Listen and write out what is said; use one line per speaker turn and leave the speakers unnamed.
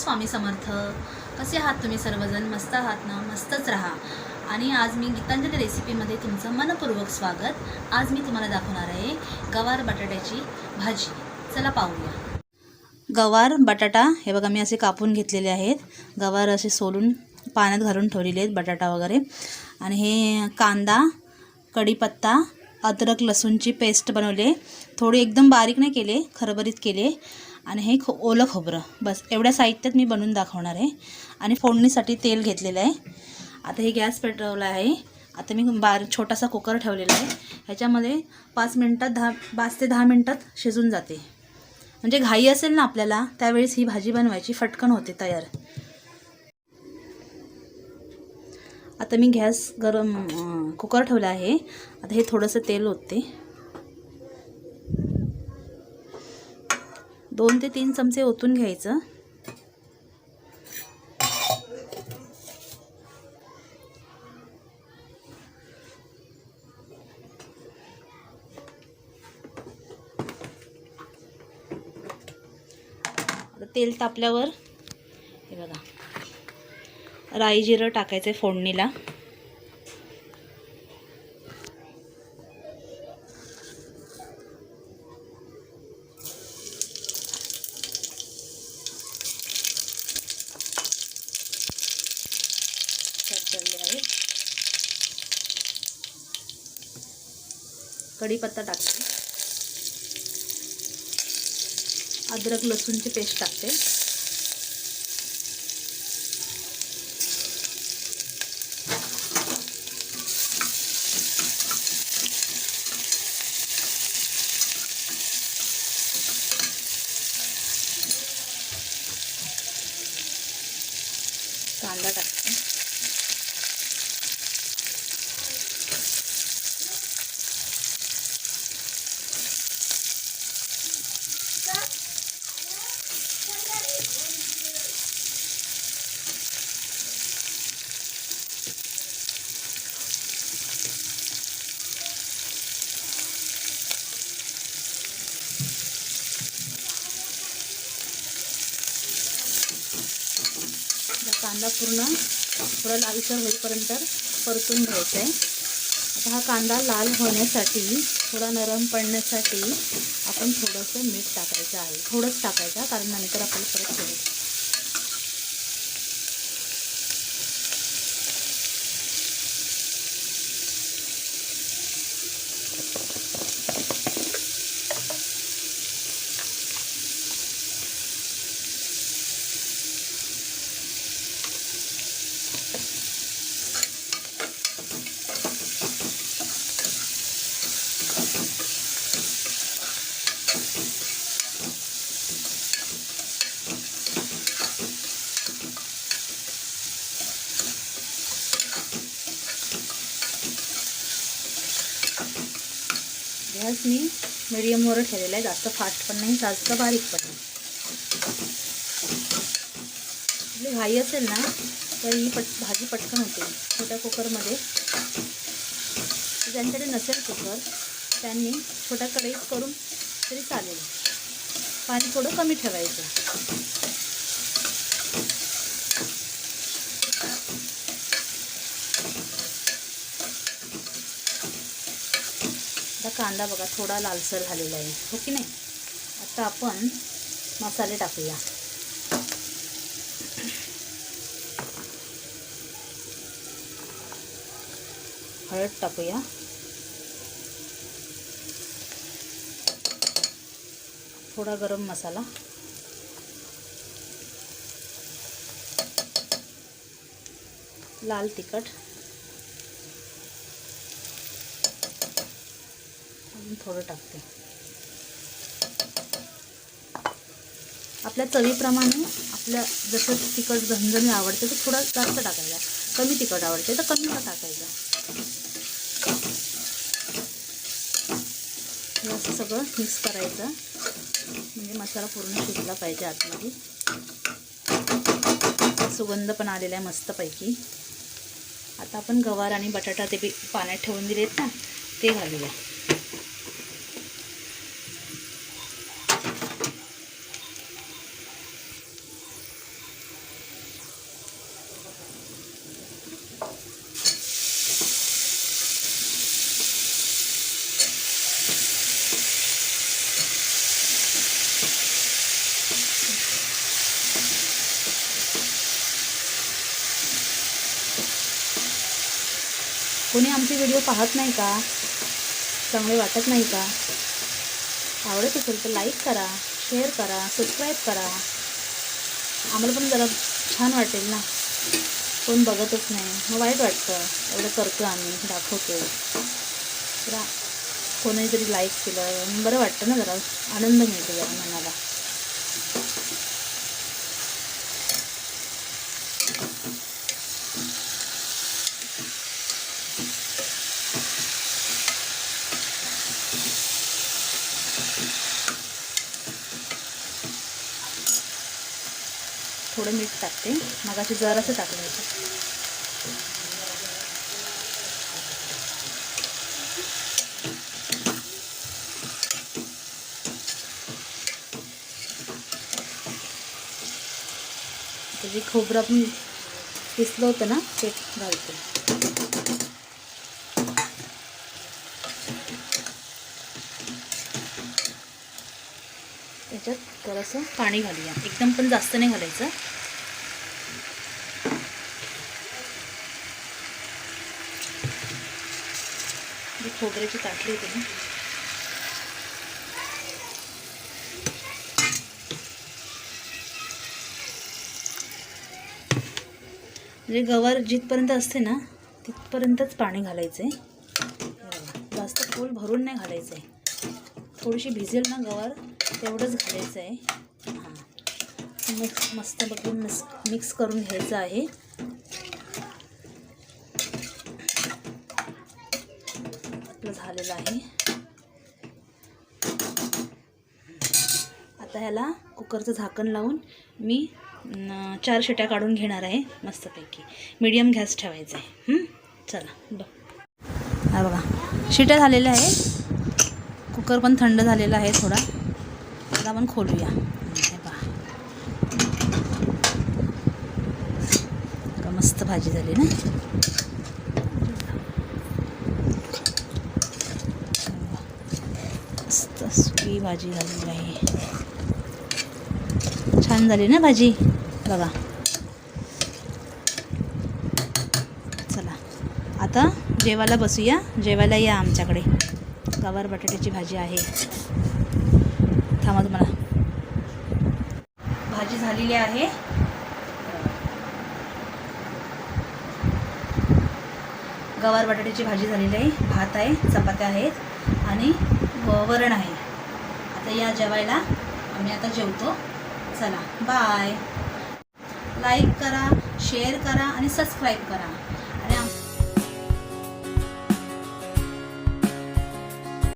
स्वामी समर्थ. कसे आहात तुम्ही सर्वजण? मस्त आहात ना? मस्तच राहा. आणि आज मी गीतांजली रेसिपीमध्ये तुमचं मनपूर्वक स्वागत. आज मी तुम्हाला दाखवणार आहे गवार बटाट्याची भाजी. चला पाहूया. गवार बटाटा हे बघा मी असे कापून घेतलेले आहेत. गवार असे सोलून पाण्यात घालून ठेवलेले आहेत बटाटा वगैरे. आणि हे कांदा कढीपत्ता अद्रक लसूणची पेस्ट बनवले. थोडी एकदम बारीक नाही केले खरबरीत केले. आणि हे खो ओलं खोबरं. बस एवढ्या साहित्यात मी बनवून दाखवणार आहे. आणि फोडणीसाठी तेल घेतलेलं आहे. आता हे गॅस पेटवला आहे. आता मी बार छोटासा कुकर ठेवलेला आहे. ह्याच्यामध्ये पाच मिनटात दहा पाच ते दहा मिनटात शिजून जाते. म्हणजे घाई असेल ना आपल्याला त्यावेळेस ही भाजी बनवायची फटकन होते तयार. आता मी गॅस गरम कुकर ठेवला आहे. आता हे थोडंसं तेल ओतते. दोन ते तीन चमचे ओतून घ्यायचं. तेल तापल्यावर हे बघा राई जिरं टाकायचं आहे फोडणीला. तडतडले आहे. कढीपत्ता टाकते. अद्रक लसूणची पेस्ट टाकते कांदा टाकते आता कांदा पूर्ण थोडा लालसर होईपर्यंत परतून घ्यायचा आहे. आता हा कांदा लाल होण्यासाठी थोडा नरम पडण्यासाठी आपण थोडंसं मीठ टाकायचं आहे. थोडंच टाकायचं कारण नंतर आपल्याला परत गॅस मी मिडियमवर ठेवलेला आहे. जास्त फास्ट पण नाही जास्त बारीक पण नाही. घाई असेल ना तर ही पट भाजी पटकन होते. छोट्या कुकरमध्ये. ज्यांच्याकडे नसेल कुकर त्यांनी छोट्या कढईत करून तरी चालेल. पाणी थोडं कमी ठेवायचं. कांदा बघा थोडा लालसर झालेला आहे. हो की नाही? आता आपण मसाले टाकूया. हळद टाकूया. थोडा गरम मसाला. लाल तिखट. थोडं टाकते. आपल्या चवीप्रमाणे आपल्या जसं तिखट झणझणी आवडते तर थोडं जास्त टाकायचा. कमी तिखट आवडते तर कमी टाकायचं. असं सगळं मिक्स करायचं. म्हणजे मसाला पूर्ण शिजला पाहिजे आतमध्ये. सुगंध पण आलेला आहे मस्तपैकी. आता आपण गवार आणि बटाटा ते बी पाण्यात ठेवून दिलेत ना ते घालूया. कोणी आमचे व्हिडिओ पाहत नाही का? चांगले वाटत नाही का? आवडत असेल तर लाईक करा शेअर करा सबस्क्राईब करा. आम्हाला पण जरा छान वाटेल ना. कोण बघतच नाही. मग वाईट वाटतं. एवढं करतो आम्ही दाखवतो तर कोणी जरी लाईक केलं. बरं वाटतं ना जरा. आनंद मिळतो जरा मनाला. थोडं मीठ टाकते. मगाशी जरासं टाकलं होतं. जे खोबरं आपण पिसलं होतं ना ते घालते. त्याच्यात थोडंसं पाणी घालूया. एकदम पण जास्त नाही घालायचं. खोबऱ्याची ताटली होती ना म्हणजे गवार जिथपर्यंत असते ना तिथपर्यंतच पाणी घालायचं आहे जास्त फूल भरून नाही घालायचं आहे थोडीशी भिजेल ना गवार. तेवढंच घालायचं आहे हां मिक्स मस्त बघून मिक्स मिक्स करून घ्यायचं आहे. आपलं झालेलं आहे. आता ह्याला कुकरचं झाकण लावून मी चार शिट्या काढून घेणार आहे मस्तपैकी. मीडियम गॅस ठेवायचा आहे. चला बघ. हा बघा शिट्या झालेल्या आहे कुकर पण थंड झालेला आहे थोडा. आता आपण खोलूया. का पहा. मस्त भाजी झाली ना? मस्त सुकी भाजी झालेली आहे. छान झाली ना भाजी? बघा. चला आता जेवायला बसूया. जेवायला या आमच्याकडे. गवार बटाट्याची भाजी आहे. थांबा तुम्हाला. भाजी झालेली आहे. गवार बटाट्याची भाजी झालेली आहे. भात आहे चपात्या आहेत आणि वरण आहे. आता या जेवायला आम्ही आता जेवतो. चला बाय लाईक करा शेअर करा आणि सबस्क्राईब करा.